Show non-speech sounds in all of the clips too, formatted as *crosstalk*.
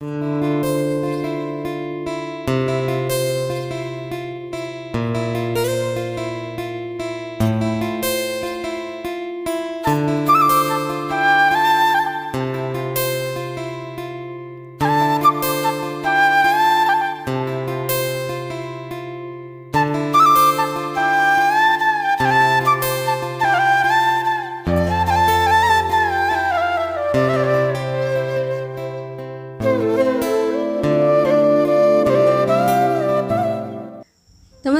Música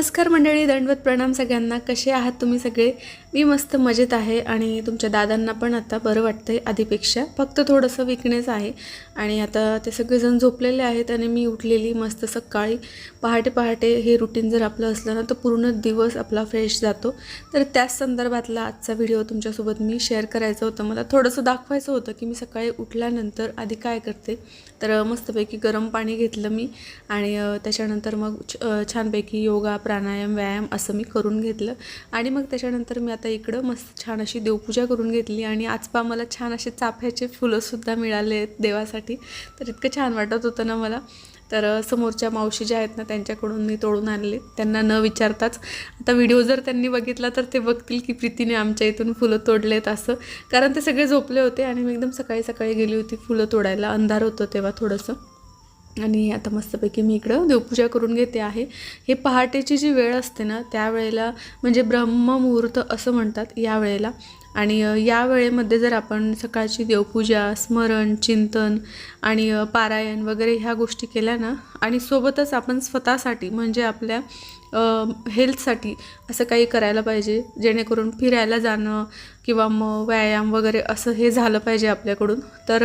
नमस्कार मंडळी दंडवत प्रणाम सगळ्यांना. कसे आहात तुम्ही सगळे? मी मस्त मजेत आहे आणि तुमच्या दादांना पण आता बरं वाटतंय आधीपेक्षा. फक्त थोडंसं विकनेस आहे आणि आता ते सगळेजण झोपलेले आहेत आणि मी उठलेली मस्त सकाळी. पहाटे पहाटे हे रुटीन जर आपलं असलं ना तर पूर्ण दिवस आपला फ्रेश जातो. तर त्याच संदर्भातला आजचा व्हिडिओ तुमच्यासोबत मी शेअर करायचं होतं. मला थोडंसं दाखवायचं होतं की मी सकाळी उठल्यानंतर आधी काय करते. तर मस्तपैकी गरम पाणी घेतलं मी आणि त्याच्यानंतर मग छ- छानपैकी योगा प्राणायाम व्यायाम असं मी करून घेतलं. आणि मग त्याच्यानंतर मी आता इकडं मस्त छान अशी देवपूजा करून घेतली आणि आज पा मला छान असे चाफ्याचे फुलंसुद्धा मिळाले आहेत देवासाठी. तर इतकं छान वाटत होतं ना मला. तर समोरच्या मावशी ज्या आहेत ना त्यांच्याकडून मी तोडून आणले. त्यांना न विचारताच. आता व्हिडिओ जर त्यांनी बघितला तर ते बघतील की प्रीतीने आमच्या इथून फुलं तोडलेत असं. कारण ते सगळे झोपले होते आणि मी एकदम सकाळी सकाळी गेली होती फुलं तोडायला. अंधार होतं तेव्हा थोडंसं. आणि आता मस्तपैकी मी इकडं देवपूजा करून घेते आहे. हे पहाटेची जी वेळ असते ना त्यावेळेला म्हणजे ब्रह्ममुहूर्त असं म्हणतात या वेळेला आणि या वेळेमध्ये जर आपण सकाळची देवपूजा स्मरण चिंतन आणि पारायण वगैरे ह्या गोष्टी केल्या ना आणि सोबतच आपण स्वतःसाठी म्हणजे आपल्या हेल्थसाठी असं काही करायला पाहिजे जेणेकरून फिरायला जाणं किंवा मग व्यायाम वगैरे असं हे झालं पाहिजे आपल्याकडून. तर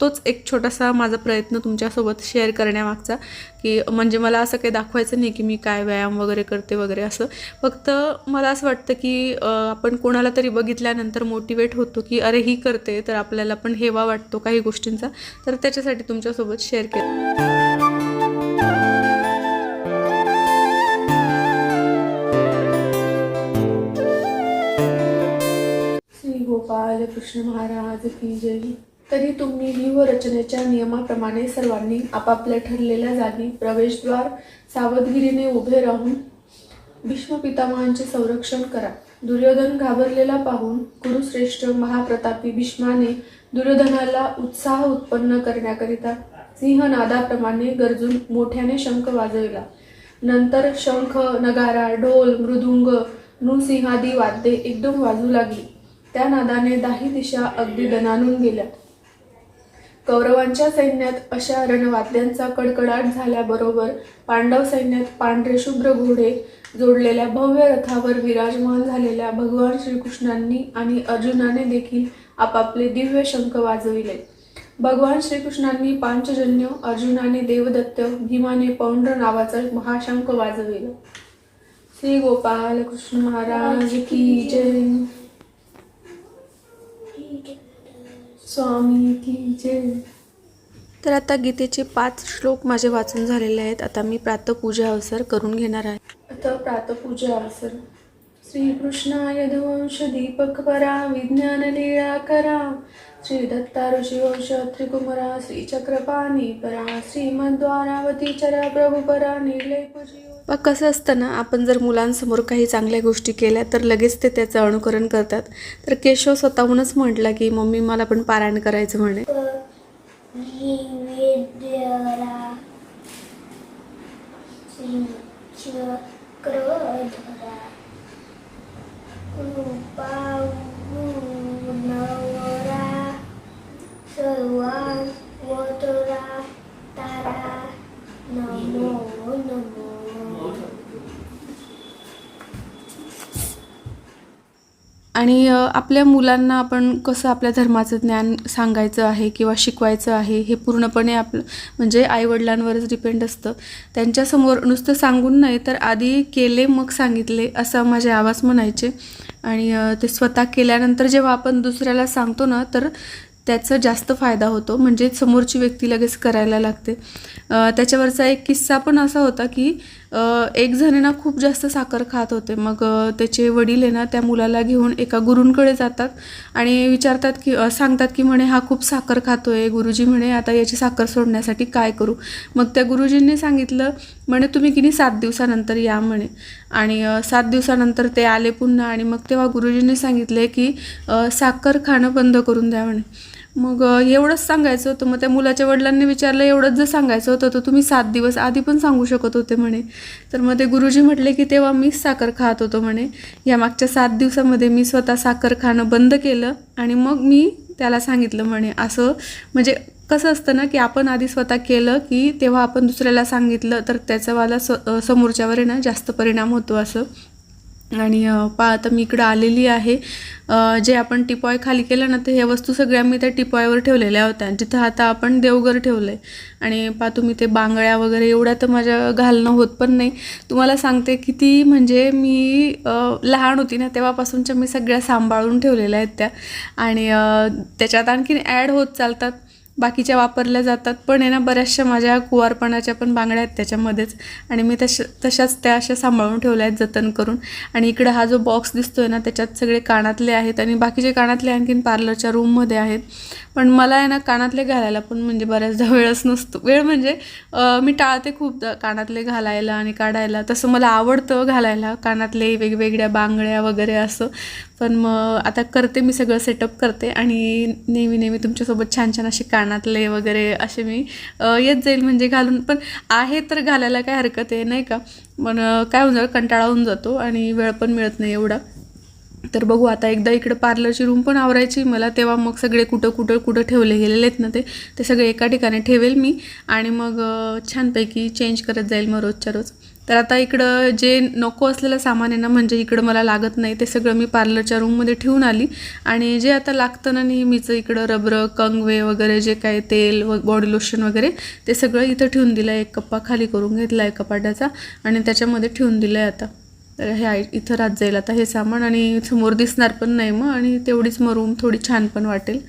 तोच एक छोटासा माझा प्रयत्न तुमच्यासोबत शेअर करण्यामागचा की म्हणजे मला असं काही दाखवायचं नाही की मी काय व्यायाम वगैरे करते वगैरे असं. फक्त मला असं वाटतं की आपण कोणाला तरी बघितल्यानंतर मोटिवेट होतो की अरे ही करते तर आपल्याला पण हेवा वाटतो काही गोष्टींचा. तर त्याच्यासाठी तुमच्यासोबत शेअर केलं श्री गोपाल कृष्ण महाराज की जय. तरी तुम्ही व्यूहरचनेच्या नियमाप्रमाणे सर्वांनी आपापल्या ठरलेल्या जागी प्रवेशद्वार सावधगिरीने उभे राहून भीष्म पितामहांचे संरक्षण करा. दुर्योधन घाबरलेला पाहून कुरुश्रेष्ठ महाप्रतापी भीष्माने दुर्योधनाला उत्साह उत्पन्न करण्याकरिता सिंहनादाप्रमाणे गरजून मोठ्याने शंख वाजविला. नंतर शंख नगारा ढोल मृदुंग नृसिंहादी वाद्ये एकदम वाजू लागली. त्या नादाने दाही दिशा अगदी दणानून गेल्या. कौरवांच्या सैन्यात अशा रणवाद्यांचा कडकडाट झाल्याबरोबर पांडव सैन्यात पांढरे शुभ्र घोडे जोडलेल्या भव्य रथावर विराजमान झालेल्या भगवान श्रीकृष्णांनी आणि अर्जुनाने देखील आपापले दिव्य शंख वाजविले. भगवान श्रीकृष्णांनी पांचजन्य अर्जुनाने देवदत्त भीमाने पौंड्र नावाचा महाशंख वाजविला. श्री गोपाल कृष्ण महाराज की जय. स्वामी की जय. तर आता गीतेचे पाच श्लोक माझे वाचून झालेले आहेत. आता मी प्रातपूजा अवसर करून घेणार आहे. आता प्रातपूजा अवसर. श्रीकृष्णाय धवंश दीपक परा विज्ञान लीळा करा श्री दत्ता ऋषिवंश त्रिकुमरा श्रीचक्रपाणी परा श्रीमद्वारावती चरा प्रभू परा निर्लय मग कसं असतं ना आपण जर मुलांसमोर काही चांगल्या गोष्टी केल्या तर लगेच ते त्याचं अनुकरण करतात. तर केशव स्वतःहूनच म्हटला की मम्मी मला पण पारायण करायचं म्हणे. विद्यरा आणि आपल्या मुलांना आपण कसं आपल्या धर्माचं ज्ञान सांगायचं आहे किंवा शिकवायचं आहे हे पूर्णपणे आपलं म्हणजे आईवडिलांवरच डिपेंड असतं. त्यांच्यासमोर नुसतं सांगून नाही तर आधी केले मग सांगितले असं माझे आवाज म्हणायचे. आणि ते स्वतः केल्यानंतर जेव्हा आपण दुसऱ्याला सांगतो ना तर त्याचा जास्त फायदा होतो. म्हणजे समोरची व्यक्ती लगेच करायला लागते. त्याच्यावरचा एक किस्सा पण असा होता की एक जण ना खूप जास्त साखर खात होते. मग त्याचे वडील आहे ना त्या मुलाला घेऊन एका गुरूंकडे जातात आणि विचारतात की सांगतात की म्हणे हा खूप साखर खातो आहे गुरुजी म्हणे आता याची साखर सोडण्यासाठी काय करू? मग त्या गुरुजींनी सांगितलं म्हणे तुम्ही किनी सात दिवसानंतर या म्हणे. आणि सात दिवसानंतर ते आले पुन्हा आणि मग तेव्हा गुरुजींनी सांगितले की साखर खाणं बंद करून द्या म्हणे. मग एवढंच सांगायचं होतं. मग त्या मुलाच्या वडिलांनी विचारलं एवढंच जर सांगायचं होतं तर तुम्ही सात दिवस आधी पण सांगू शकत होते म्हणे. तर मग ते गुरुजी म्हटले की तेव्हा मीच साखर खात होतो म्हणे. या मागच्या सात दिवसामध्ये मी स्वतः साखर खाणं बंद केलं आणि मग मी त्याला सांगितलं म्हणे. असं म्हणजे कसं असतं ना की आपण आधी स्वतः केलं की तेव्हा आपण दुसऱ्याला सांगितलं तर त्याचावाला स समोरच्यावर आहे ना जास्त परिणाम होतो असं. आणि पा आता मी इकडं आलेली आहे. जे आपण टिपॉय खाली केलं ना तर ह्या वस्तू सगळ्या मी त्या टिपॉयवर ठेवलेल्या होत्या जिथं आता आपण देवघर ठेवलं आहे आणि पा तुम्ही ते बांगड्या वगैरे एवढ्या तर माझ्या घालणं होत पण नाही. तुम्हाला सांगते किती म्हणजे मी लहान होती ना तेव्हापासूनच्या मी सगळ्या सांभाळून ठेवलेल्या आहेत त्या. आणि त्याच्यात आणखीन ॲड होत चालतात. बाकीच्या वापरल्या जातात. पण आहे ना बऱ्याचशा माझ्या कुवारपणाच्या पण बांगड्या आहेत त्याच्यामध्येच. आणि मी तश तशाच त्या अशा सांभाळून ठेवल्या आहेत जतन करून. आणि इकडं हा जो बॉक्स दिसतो आहे ना त्याच्यात सगळे कानातले आहेत. आणि बाकीचे कानातले आणखीन पार्लरच्या रूममध्ये आहेत. पण मला आहे ना कानातले घालायला पण म्हणजे बऱ्याचदा वेळच नसतो. वेळ म्हणजे मी टाळते खूपदा कानातले घालायला आणि काढायला. तसं मला आवडतं घालायला. कानातले वेगवेगळ्या बांगड्या वगैरे असं. पण मग आता करते मी सगळं सेटअप करते आणि नेहमी नेहमी तुमच्यासोबत छान छान असे कानातले वगैरे असे मी येत जाईल म्हणजे घालून. पण आहे तर घालायला काय हरकत आहे नाही का? पण काय होऊन जातं कंटाळा होऊन जातो आणि वेळ पण मिळत नाही एवढा. तर बघू आता एकदा इकडं पार्लरची रूम पण आवरायची. मला तेव्हा मग सगळे कुठं कुठं कुठं ठेवले गेलेले आहेत ना ते ते सगळे एका ठिकाणी ठेवेल मी. आणि मग छानपैकी चेंज करत जाईल मग रोजच्या रोज. तर आता इकडं जे नको असलेलं सामान आहे ना म्हणजे इकडं मला लागत नाही ते सगळं मी पार्लरच्या रूममध्ये ठेवून आली. आणि जे आता लागतं ना नेहमीचं इकडं रबर कंगवे वगैरे जे काय तेल व बॉडी लोशन वगैरे ते सगळं इथं ठेवून दिलं आहे एक कप्पा खाली करून घेतला आहे कपाटाचा आणि त्याच्यामध्ये ठेवून दिलं आहे आता. तर हे इथं राहत जाईल. आता हे सामान आणि समोर दिसणार पण नाही मग आणि तेवढीच मग रूम थोडी छान पण वाटेल.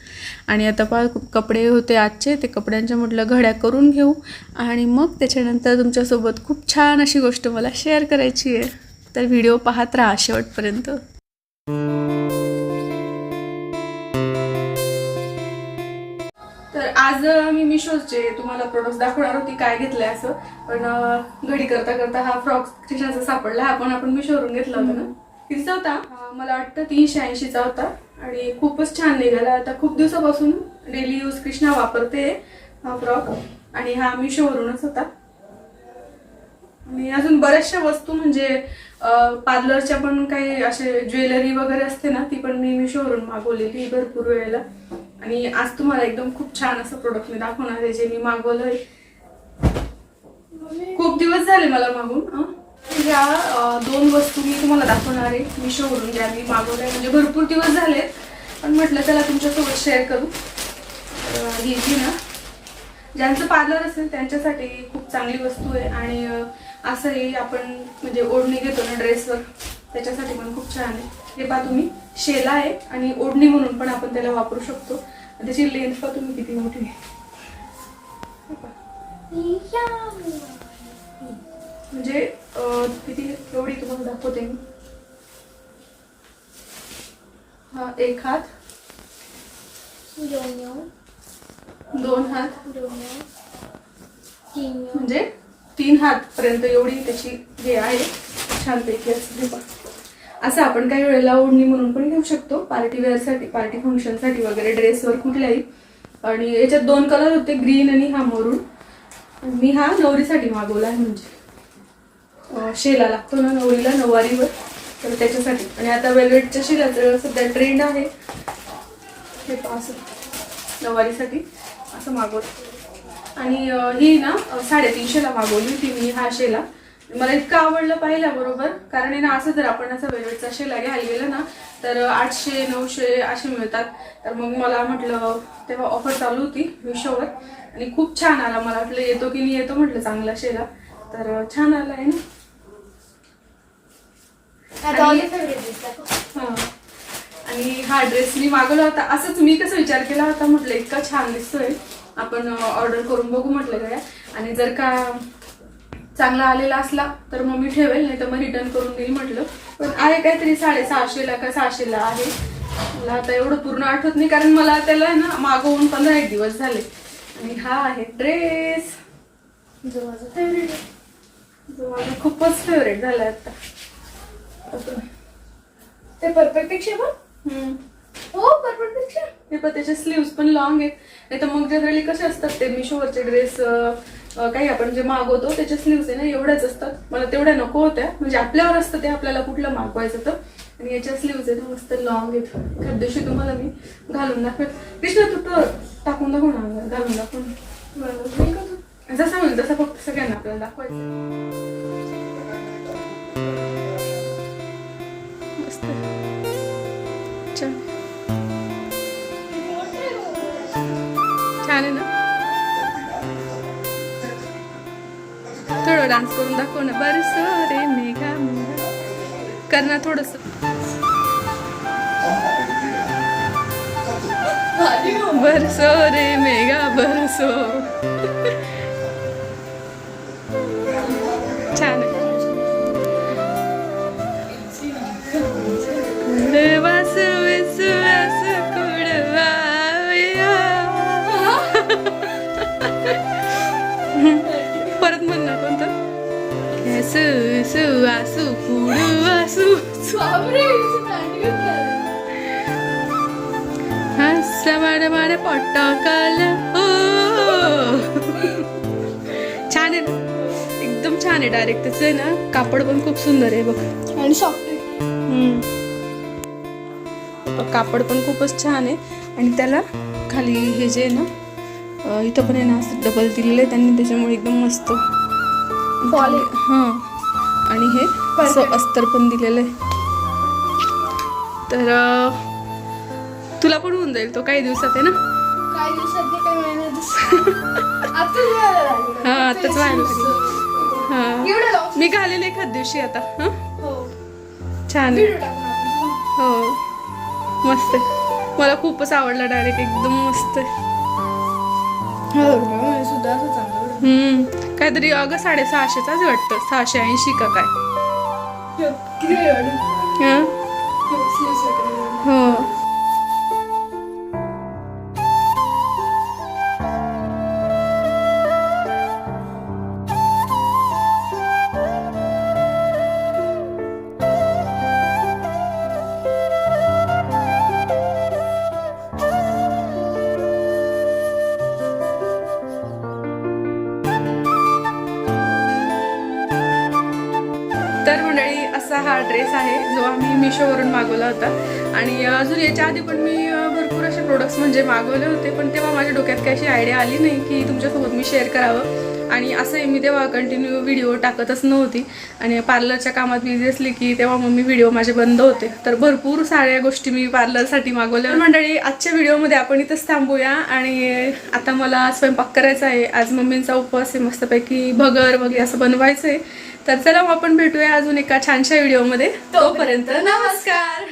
आणि आता पा कपडे होते आजचे ते कपड्यांच्या म्हटलं घड्या करून घेऊ. आणि मग त्याच्यानंतर तुमच्यासोबत खूप छान अशी गोष्ट मला शेअर करायची आहे. तर व्हिडिओ पाहत राहा शेवटपर्यंत. आज मी मिशोचे तुम्हाला प्रोडक्ट दाखवणार होती काय घेतलंय असं. पण घडी करता करता हा फ्रॉक स्टेशनचा सापडला. हा पण आपण मिशोवरून घेतला होता ना. कितीचा होता. मला वाटतं तीनशे ऐंशीचा होता. आणि खूपच छान निघाला. आता खूप दिवसापासून डेली यूज कृष्णा वापरते हा फ्रॉक आणि हा मिशोवरूनच होता. आणि अजून बऱ्याचशा वस्तू म्हणजे पार्लरच्या पण काही असे ज्वेलरी वगैरे असते ना ती पण मी मिशोवरून मागवलेली भरपूर वेळेला. आणि आज तुम्हाला एकदम खूप छान असं प्रोडक्ट मी दाखवणार आहे जे मी मागवलंय. खूप दिवस झाले मला मागून या दोन वस्तू मी तुम्हाला दाखवणार आहे. मिशोवरून ज्या मी मागवल्या म्हणजे भरपूर दिवस झाले पण म्हटलं त्याला तुमच्यासोबत शेअर करू. ही जी ना ज्यांचं पार्लर असेल त्यांच्यासाठी खूप चांगली वस्तू आहे. आणि असंही आपण म्हणजे ओढणी घेतो ना ड्रेसवर त्याच्यासाठी पण खूप छान आहे. हे पहा तुम्ही शेला आहे आणि ओढणी म्हणून पण आपण त्याला वापरू शकतो. त्याची लेंथ पहा तुम्ही किती मोठी आहे. म्हणजे किती एवढी तुम्हाला दाखवते मी. हा एक हात. दोन हात. म्हणजे तीन हात पर्यंत एवढी त्याची हे आहे. छानपैकी असं असं आपण काही वेळेला ओढणी म्हणून पण घेऊ शकतो. पार्टी वेअरसाठी पार्टी फंक्शनसाठी वगैरे ड्रेसवर कुठल्याही. आणि याच्यात दोन कलर होते ग्रीन आणि हा मरून मी हा नवरीसाठी मागवला आहे म्हणजे. शेला लागतो ना नवरीला नऊवारीवर तर त्याच्यासाठी. आणि आता वेलवेटच्या शेलाचं सध्या ट्रेंड आहे. हे असं. नऊवारीसाठी असं मागवत आणि ही ना साडेतीनशेला मागवली होती मी हा शेला. मला इतकं आवडलं पाहिला बरोबर? कारण आहे ना असं जर आपण असं वेलवेटचा शेला घ्यायला गेलं ना तर आठशे नऊशे असे मिळतात. तर मग मला म्हटलं तेव्हा ऑफर चालू होती मिशोवर आणि खूप छान आला. मला वाटलं येतो की नाही येतो म्हटलं चांगला शेला तर छान आला आहे ना. हा. आणि हा ड्रेस मी मागवला होता. असंच मी कसं विचार केला होता म्हटलं इतका छान दिसतोय. आपण ऑर्डर करून बघू म्हटलं काय आणि जर का चांगला आलेला असला तर मग मी ठेवेल नाही तर मग रिटर्न करून देईल म्हटलं. पण आहे काहीतरी साडेसहाशेला का सहाशेला आहे. मला आता एवढं पूर्ण आठवत नाही कारण मला त्याला आहे ना मागवून पंधरा एक दिवस झाले. आणि हा आहे ड्रेस जो माझा फेवरेट आहे. जो माझा खूपच फेवरेट झाला आता. ते परफेक्टपेक्षा पण. हो परफेक्टपेक्षा हे पण त्याचे स्लीव्स पण लॉंग आहेत. नाही तर मग जनरली कसे असतात ते? मिशोवरचे ड्रेस काही आपण जे मागवतो त्याच्या स्लीव्स आहे ना एवढ्याच असतात. मला तेवढ्या नको होत्या. म्हणजे आपल्यावर असतं ते आपल्याला कुठलं मागवायचं तर आणि याच्या स्लीव्स आहेत मस्त लॉंग आहेत. त्या दिवशी तुम्हाला मी घालून दाखवेल. कृष्णा तू तर टाकून दाखव ना घालून दाखवून बरोबर जसा होईल तसा फक्त सगळ्यांना आपल्याला दाखवायचं मस्त. थोडं डान्स करून दाखव ना. बरस रे मेघा मेघा कर ना थोडस. बरसो रे मेघा बरसो सु सु इथं दांडी घातलं. हसा मारे मारे पटकल हो। छान आहे ना? एकदम छान आहे डायरेक्ट त्याचं आहे ना कापड पण खूप सुंदर आहे बघ. आणि सॉफ्ट हम्म. कापड पण खूपच छान आहे. आणि त्याला खाली हे जे आहे ना इथं पण आहे ना असं डबल दिलेलं आहे त्यांनी त्याच्यामुळे एकदम मस्त. हां. आणि हे असं अस्तर पण दिलेलं आहे. तर तुला पण होऊन जाईल तो काही दिवसात आहे ना? काही दिवसात काही महिन्यात. हा, *laughs* आताच व्हायला. हां. मी घालेले एखाद दिवशी आता हां? हो. छान. हो. मस्त मला खूपच आवडला डायरेक्ट एकदम मस्त आहे. हो म्हणजे सुद्धा काहीतरी अगं साडेसहाशेचाच वाटतं. सहाशे ऐंशी का काय? ड्रेस आहे जो आम्ही मिशोवरून मागवला होता. आणि अजून याच्या आधी पण मी भरपूर असे प्रोडक्ट्स म्हणजे मागवले होते पण तेव्हा माझ्या डोक्यात काही अशी आयडिया आली नाही की तुमच्यासोबत मी शेअर करावं. आणि असंही मी तेव्हा कंटिन्यू व्हिडिओ टाकतच नव्हती. आणि पार्लरच्या कामात बिझी असली की तेव्हा मग मी व्हिडिओ माझे बंद होते. तर भरपूर साऱ्या गोष्टी मी पार्लरसाठी मागवल्या. मंडळी आजच्या व्हिडिओमध्ये आपण इथंच थांबूया. आणि आता मला स्वयंपाक करायचा आहे. आज मम्मींचा उपवास आहे. मस्तपैकी भगर वगैरे असं बनवायचं आहे तर चला आपण भेटूया अजून एका छानशा व्हिडिओमध्ये. तोपर्यंत नमस्कार.